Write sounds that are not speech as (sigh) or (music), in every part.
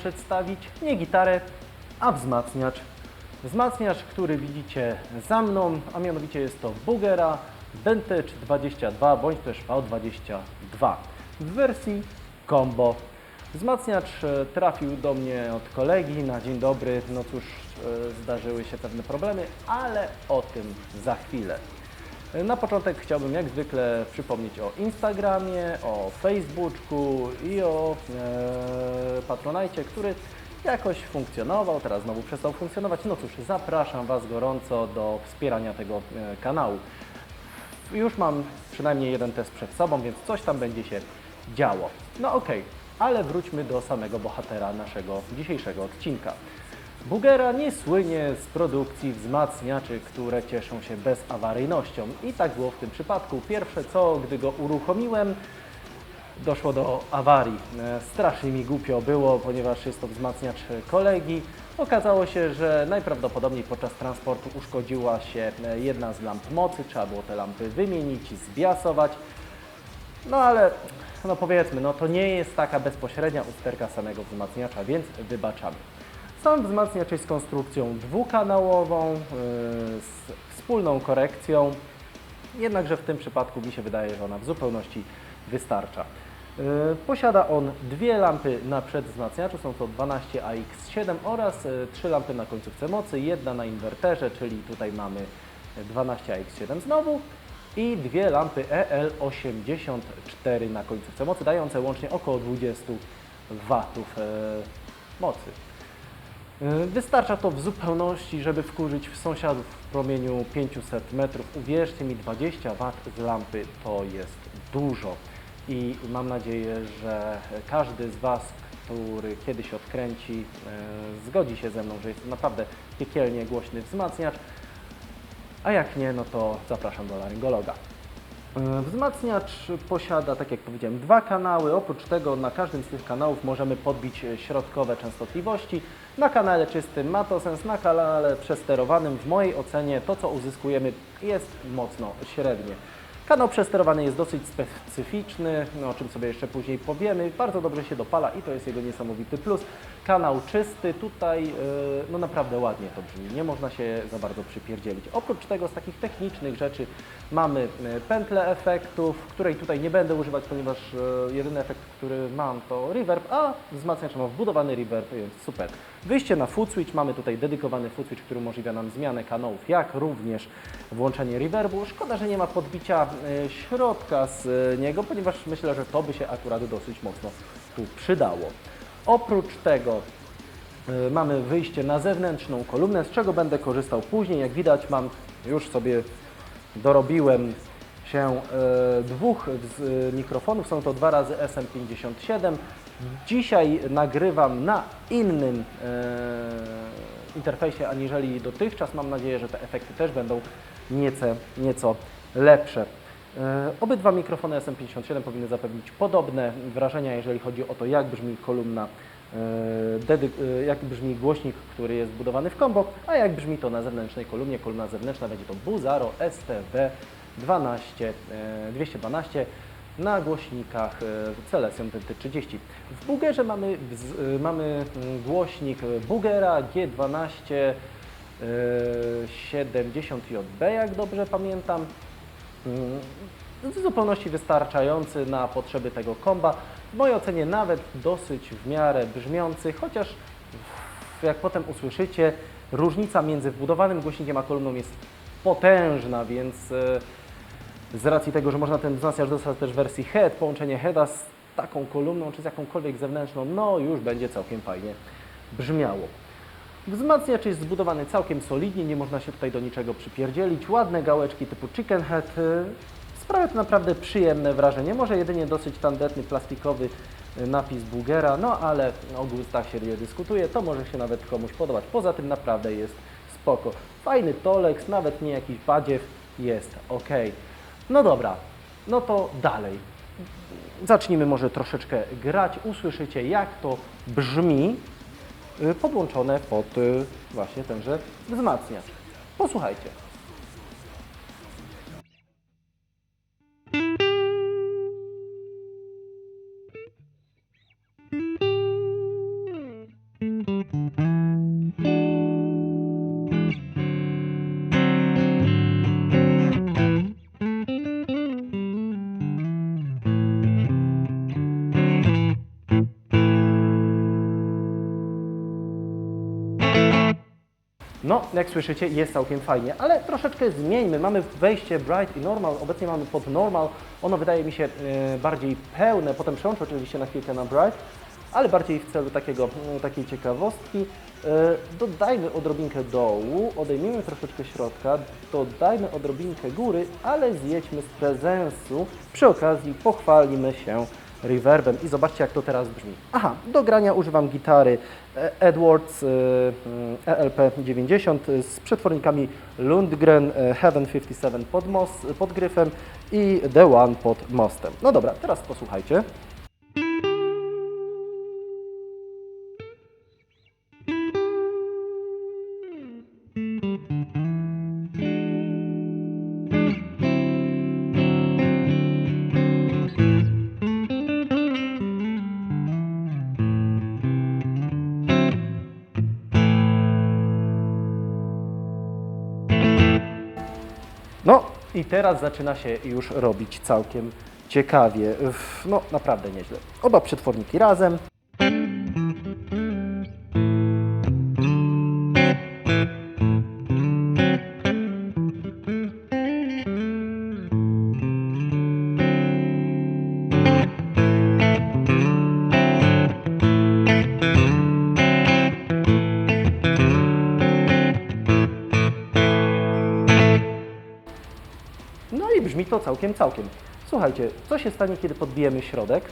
Przedstawić nie gitarę, a wzmacniacz. Wzmacniacz, który widzicie za mną, a mianowicie jest to Bugera Vintage 22 bądź też V22 w wersji combo. Wzmacniacz e, trafił do mnie od kolegi na dzień dobry. No cóż, e, zdarzyły się pewne problemy, ale o tym za chwilę. Na początek chciałbym jak zwykle przypomnieć o Instagramie, o Facebooku i o e, Patronajcie, który jakoś funkcjonował, teraz znowu przestał funkcjonować. No cóż, zapraszam Was gorąco do wspierania tego e, kanału. Już mam przynajmniej jeden test przed sobą, więc coś tam będzie się działo. No okej, ale wróćmy do samego bohatera naszego dzisiejszego odcinka. Bugera nie słynie z produkcji wzmacniaczy, które cieszą się bezawaryjnością. I tak było w tym przypadku. Pierwsze co, gdy go uruchomiłem, doszło do awarii. E, Strasznie mi głupio było, ponieważ jest to wzmacniacz kolegi. Okazało się, że najprawdopodobniej podczas transportu uszkodziła się e, jedna z lamp mocy, trzeba było te lampy wymienić, zbiasować. No ale, no powiedzmy, no to nie jest taka bezpośrednia usterka samego wzmacniacza, więc wybaczamy. Sam wzmacniacz jest konstrukcją dwukanałową, yy, z wspólną korekcją, jednakże w tym przypadku mi się wydaje, że ona w zupełności wystarcza. Yy, Posiada on dwie lampy na przedwzmacniaczu, są to 12AX7 oraz yy, trzy lampy na końcówce mocy, jedna na inwerterze, czyli tutaj mamy 12AX7 znowu i dwie lampy E EL84 na końcówce mocy, dające łącznie około 20 watów e, mocy. E, Wystarcza to w zupełności, żeby wkurzyć sąsiadów w promieniu 500 metrów. Uwierzcie mi, 20 W z lampy to jest dużo i mam nadzieję, że każdy z Was, który kiedyś odkręci, e, zgodzi się ze mną, że jest to naprawdę piekielnie głośny wzmacniacz, a jak nie, no to zapraszam do laryngologa. E, Wzmacniacz posiada, tak jak powiedziałem, dwa kanały. Oprócz tego na każdym z tych kanałów możemy podbić środkowe częstotliwości. Na kanale czystym ma to sens, na kanale przesterowanym w mojej ocenie to, co uzyskujemy jest mocno średnie. Kanał przesterowany jest dosyć specyficzny, no, o czym sobie jeszcze później powiemy. Bardzo dobrze się dopala i to jest jego niesamowity plus. Kanał czysty, tutaj yy, no naprawdę ładnie to brzmi, nie można się za bardzo przypierdzielić. Oprócz tego z takich technicznych rzeczy mamy yy, pętlę efektów, której tutaj nie będę używać, ponieważ yy, jedyny efekt, który mam to reverb, a wzmacniacz ma wbudowany reverb, więc super. Wyjście na foot switch, mamy tutaj dedykowany foot switch, który umożliwia nam zmianę kanałów, jak również włączenie reverbu. Szkoda, że nie ma podbicia y, środka z y, niego, ponieważ myślę, że to by się akurat dosyć mocno tu przydało. Oprócz tego y, mamy wyjście na zewnętrzną kolumnę, z czego będę korzystał później. Jak widać mam już sobie dorobiłem się e, dwóch e, mikrofonów, są to dwa razy SM57. Dzisiaj nagrywam na innym e, interfejsie aniżeli dotychczas. Mam nadzieję, że te efekty też będą nieco, nieco lepsze. E, Obydwa mikrofony SM57 powinny zapewnić podobne wrażenia, jeżeli chodzi o to, jak brzmi kolumna, e, e, jak brzmi głośnik, który jest wbudowany w combo, a jak brzmi to na zewnętrznej kolumnie. Kolumna zewnętrzna będzie to Buzaro STW 12, e, 212 na głośnikach e, Celestion Vintage 30. W Bugerze mamy, e, mamy mm, głośnik Bugera G12 e, 70JB, jak dobrze pamiętam. Mm, W zupełności wystarczający na potrzeby tego komba. W mojej ocenie nawet dosyć w miarę brzmiący, chociaż jak potem usłyszycie, różnica między wbudowanym głośnikiem a kolumną jest potężna, więc e, z racji tego, że można ten wzmacniacz dostać też w wersji head, połączenie heada z taką kolumną czy z jakąkolwiek zewnętrzną, no już będzie całkiem fajnie brzmiało. Wzmacniacz jest zbudowany całkiem solidnie, nie można się tutaj do niczego przypierdzielić. Ładne gałeczki typu chicken head y, sprawia to naprawdę przyjemne wrażenie. Może jedynie dosyć tandetny plastikowy y, napis Bugera, no ale o gustach się nie dyskutuje, to może się nawet komuś podobać. Poza tym naprawdę jest spoko. Fajny Tolex, nawet nie jakiś badziew, jest ok. No dobra, no to dalej. Zacznijmy może troszeczkę grać, usłyszycie jak to brzmi y, podłączone pod y, właśnie tenże wzmacniacz. Posłuchajcie. Jak słyszycie, jest całkiem fajnie, ale troszeczkę zmieńmy. Mamy wejście Bright i Normal, obecnie mamy pod Normal. Ono wydaje mi się e, bardziej pełne, potem przełączę oczywiście na chwilkę na Bright, ale bardziej w celu takiego, e, takiej ciekawostki. E, Dodajmy odrobinkę dołu, odejmijmy troszeczkę środka, dodajmy odrobinkę góry, ale zjedźmy z prezensu. Przy okazji pochwalimy się reverbem i zobaczcie jak to teraz brzmi. Aha, do grania używam gitary e, Edwards e, mm, ELP90 z przetwornikami Lundgren e, Heaven 57 pod, mos, pod gryfem i The One pod mostem. No dobra, teraz posłuchajcie. I teraz zaczyna się już robić całkiem ciekawie. No naprawdę nieźle. Oba przetworniki razem. I brzmi to całkiem, całkiem. Słuchajcie, co się stanie, kiedy podbijemy środek?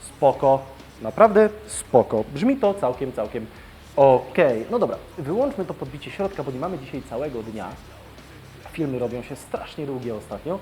Spoko, naprawdę spoko. Brzmi to całkiem, całkiem okej. No dobra, wyłączmy to podbicie środka, bo nie mamy dzisiaj całego dnia. Filmy robią się strasznie długie ostatnio,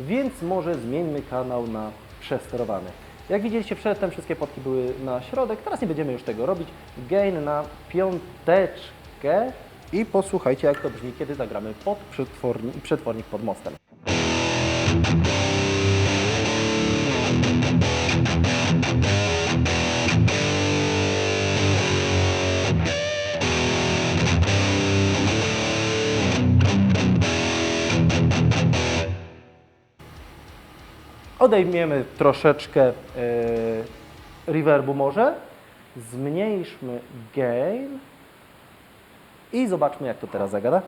więc może zmieńmy kanał na przesterowany. Jak widzieliście przedtem, wszystkie potki były na środek, teraz nie będziemy już tego robić. Gain na piąteczkę i posłuchajcie jak to brzmi, kiedy zagramy pod przetwornik, przetwornik pod mostem. Odejmiemy troszeczkę e, reverbu może, zmniejszmy gain i zobaczmy jak to teraz zagada.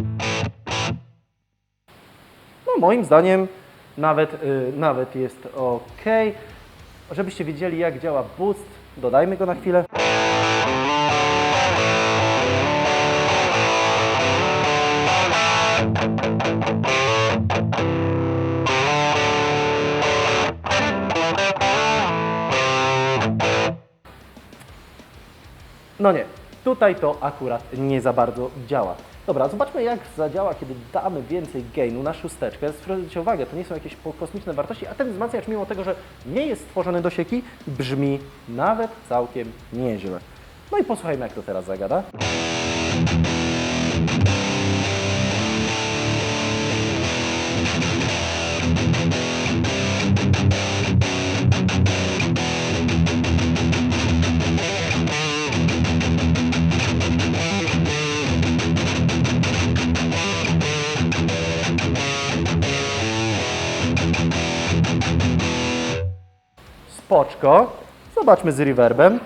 No moim zdaniem nawet, y, nawet jest ok. Żebyście wiedzieli jak działa boost, dodajmy go na chwilę. No nie, tutaj to akurat nie za bardzo działa. Dobra, zobaczmy jak zadziała, kiedy damy więcej gainu na szósteczkę. Zwróćcie uwagę, to nie są jakieś kosmiczne wartości, a ten wzmacniacz mimo tego, że nie jest stworzony do sieki, brzmi nawet całkiem nieźle. No i posłuchajmy jak to teraz zagada. Spoczko. Zobaczmy z reverbem.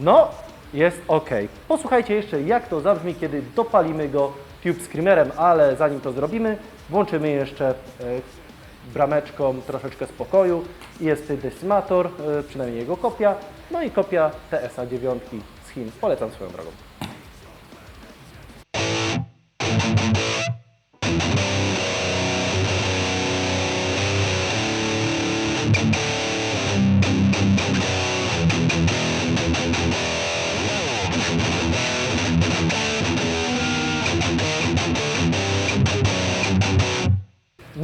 No, jest ok. Posłuchajcie jeszcze, jak to zabrzmi, kiedy dopalimy go Tube Screamerem, ale zanim to zrobimy, włączymy jeszcze e, brameczką troszeczkę spokoju. Jest Decimator, y, przynajmniej jego kopia, no i kopia TSA 9 z Chin. Polecam swoją drogą.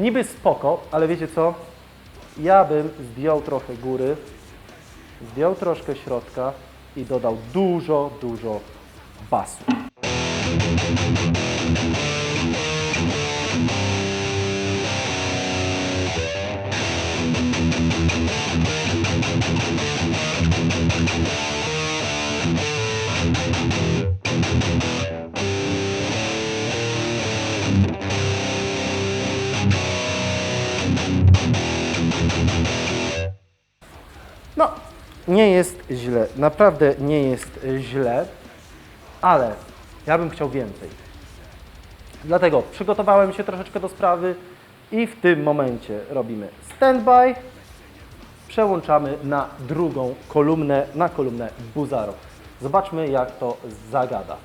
Niby spoko, ale wiecie co? Ja bym zdjął trochę góry, zdjął troszkę środka i dodał dużo, dużo basu. Nie jest źle, naprawdę nie jest źle, ale ja bym chciał więcej. Dlatego przygotowałem się troszeczkę do sprawy i w tym momencie robimy standby, przełączamy na drugą kolumnę, na kolumnę Buzaro. Zobaczmy jak to zagada.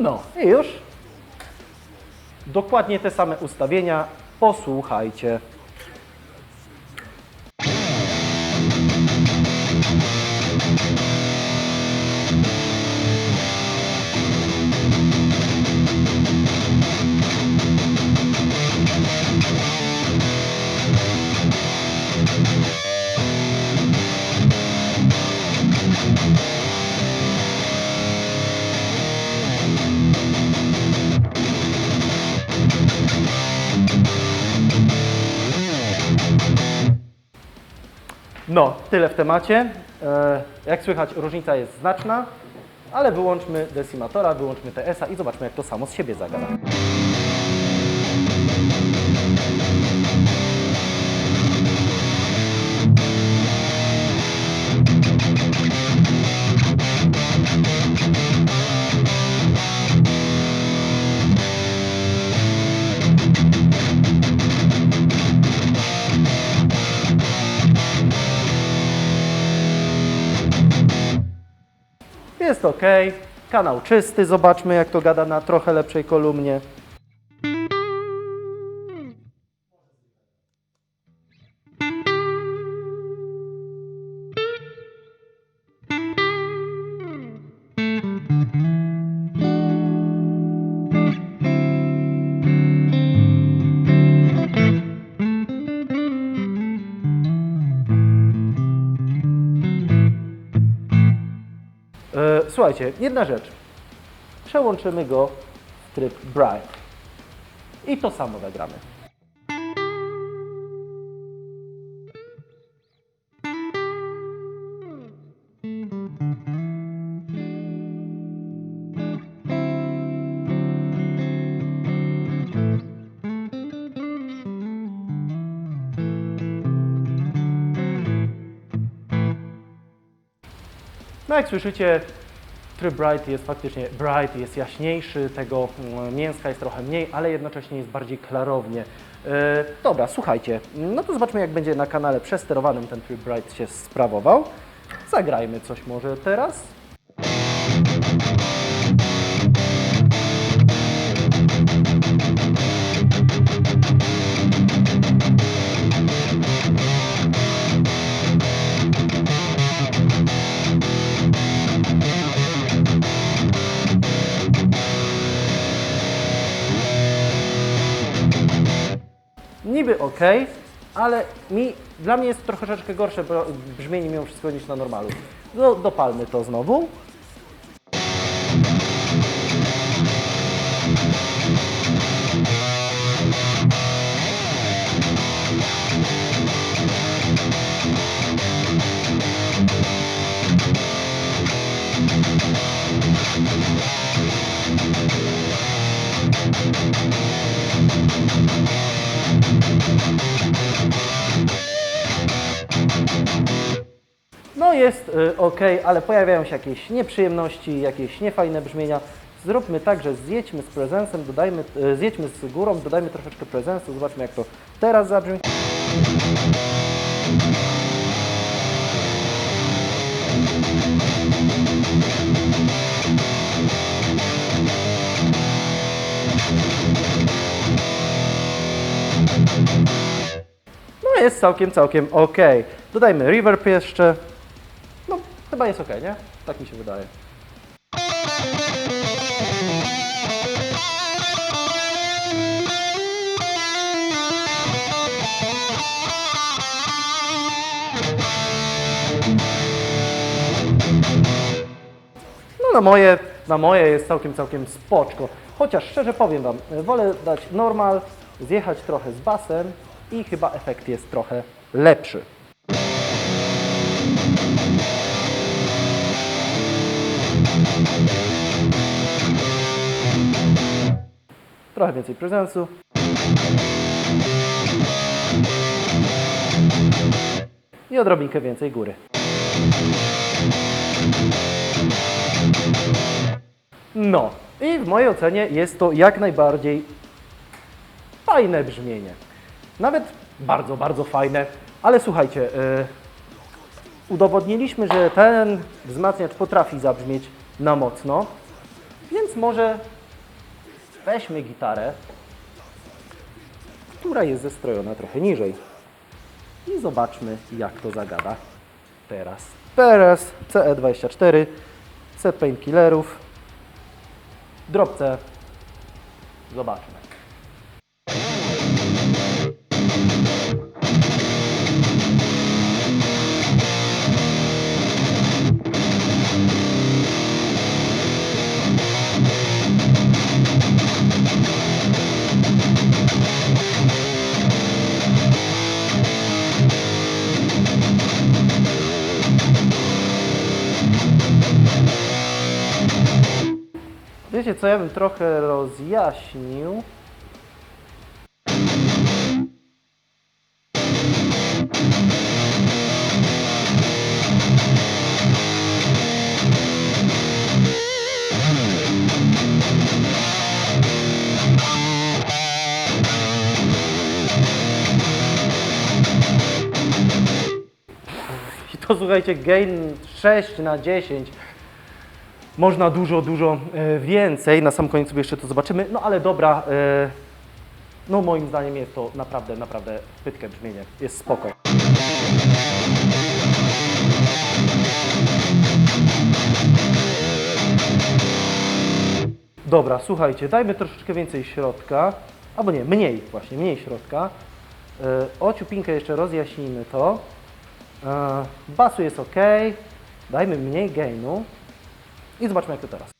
No i już. Dokładnie te same ustawienia. Posłuchajcie. No, tyle w temacie. E, Jak słychać, różnica jest znaczna, ale wyłączmy Decimatora, wyłączmy TS-a i zobaczmy, jak to samo z siebie zagada. Jest ok. Kanał czysty. Zobaczmy, jak to gada na trochę lepszej kolumnie. Słuchajcie, jedna rzecz. Przełączymy go w tryb Bright. I to samo zagramy. No jak słyszycie, tryb Bright jest faktycznie, Bright jest jaśniejszy, tego mm, mięska jest trochę mniej, ale jednocześnie jest bardziej klarownie. E, dobra, słuchajcie, no to zobaczmy jak będzie na kanale przesterowanym ten tryb Bright się sprawował. Zagrajmy coś może teraz. Niby ok, ale mi, dla mnie jest troszeczkę gorsze brzmienie mimo wszystko niż na normalu. Do, dopalmy to znowu. Jest y, ok, ale pojawiają się jakieś nieprzyjemności, jakieś niefajne brzmienia. Zróbmy tak, że zjedźmy z prezensem, dodajmy, y, zjedźmy z górą, dodajmy troszeczkę prezensu, zobaczmy jak to teraz zabrzmi. No jest całkiem, całkiem ok. Dodajmy reverb jeszcze. Chyba jest ok, nie? Tak mi się wydaje. No na moje, na moje jest całkiem, całkiem spoczko. Chociaż szczerze powiem Wam, wolę dać normal, zjechać trochę z basem i chyba efekt jest trochę lepszy. Trochę więcej prezensu. I odrobinkę więcej góry. No, i w mojej ocenie jest to jak najbardziej fajne brzmienie. Nawet bardzo, bardzo fajne. Ale słuchajcie, yy, udowodniliśmy, że ten wzmacniacz potrafi zabrzmieć na mocno, więc może weźmy gitarę, która jest zestrojona trochę niżej i zobaczmy, jak to zagada teraz. Teraz CE24, C Painkillerów, drop C. Zobaczmy. Wiecie co, ja bym trochę rozjaśnił. To słuchajcie, gain 6 na 10. Można dużo, dużo e, więcej. Na sam koniec sobie jeszcze to zobaczymy. No ale dobra, e, no moim zdaniem jest to naprawdę, naprawdę pytkie brzmienie. Jest spoko. Dobra, słuchajcie, dajmy troszeczkę więcej środka. Albo nie, mniej właśnie, mniej środka. E, O ciupinkę jeszcze rozjaśnijmy to. Basu jest ok. Dajmy mniej gainu. I zobaczmy jak to teraz.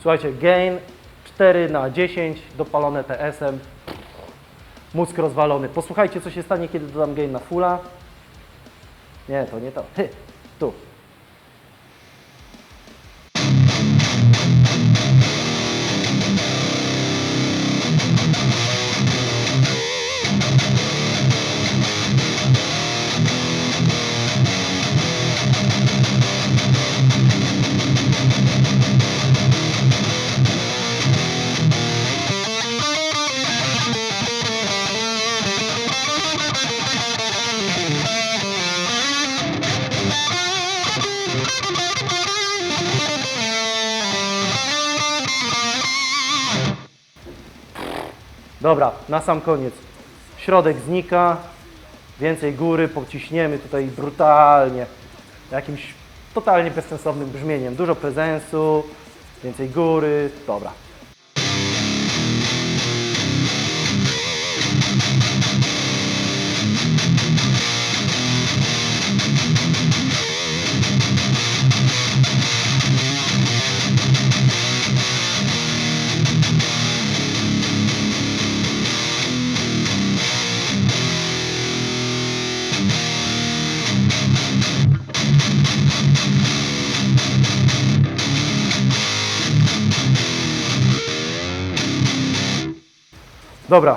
Słuchajcie, gain 4 na 10 dopalone TS-em. Mózg rozwalony. Posłuchajcie, co się stanie, kiedy dodam gain na fulla. Nie, to nie to. Hy, tu. Dobra, na sam koniec. Środek znika, więcej góry, pociśniemy tutaj brutalnie, jakimś totalnie bezsensownym brzmieniem. Dużo prezensu, więcej góry, dobra. Dobra.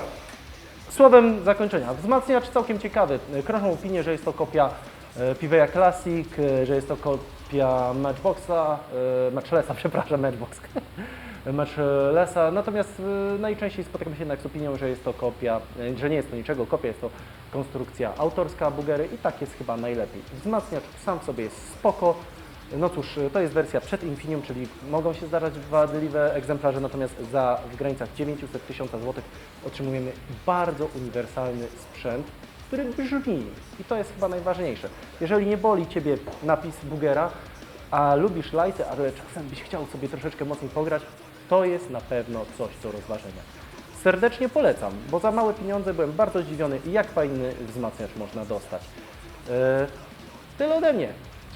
Słowem zakończenia. Wzmacniacz całkiem ciekawy. Krążą opinie, że jest to kopia e, Piveya Classic, e, że jest to kopia Matchboxa, e, Matchlessa, (laughs) przepraszam, Matchbox. (laughs) Matchlessa. Natomiast najczęściej spotykam się jednak z opinią, że jest to kopia, że nie jest to niczego kopia, jest to konstrukcja autorska Bugery i tak jest chyba najlepiej. Wzmacniacz sam w sobie jest spoko. No cóż, to jest wersja przed Infinium, czyli mogą się zdarzać wadliwe egzemplarze, natomiast za w granicach 900 tysiąca złotych otrzymujemy bardzo uniwersalny sprzęt, który brzmi i to jest chyba najważniejsze. Jeżeli nie boli Ciebie napis Bugera, a lubisz lajty, ale czasem byś chciał sobie troszeczkę mocniej pograć, to jest na pewno coś do rozważenia. Serdecznie polecam, bo za małe pieniądze byłem bardzo zdziwiony, jak fajny wzmacniacz można dostać. Eee, Tyle ode mnie.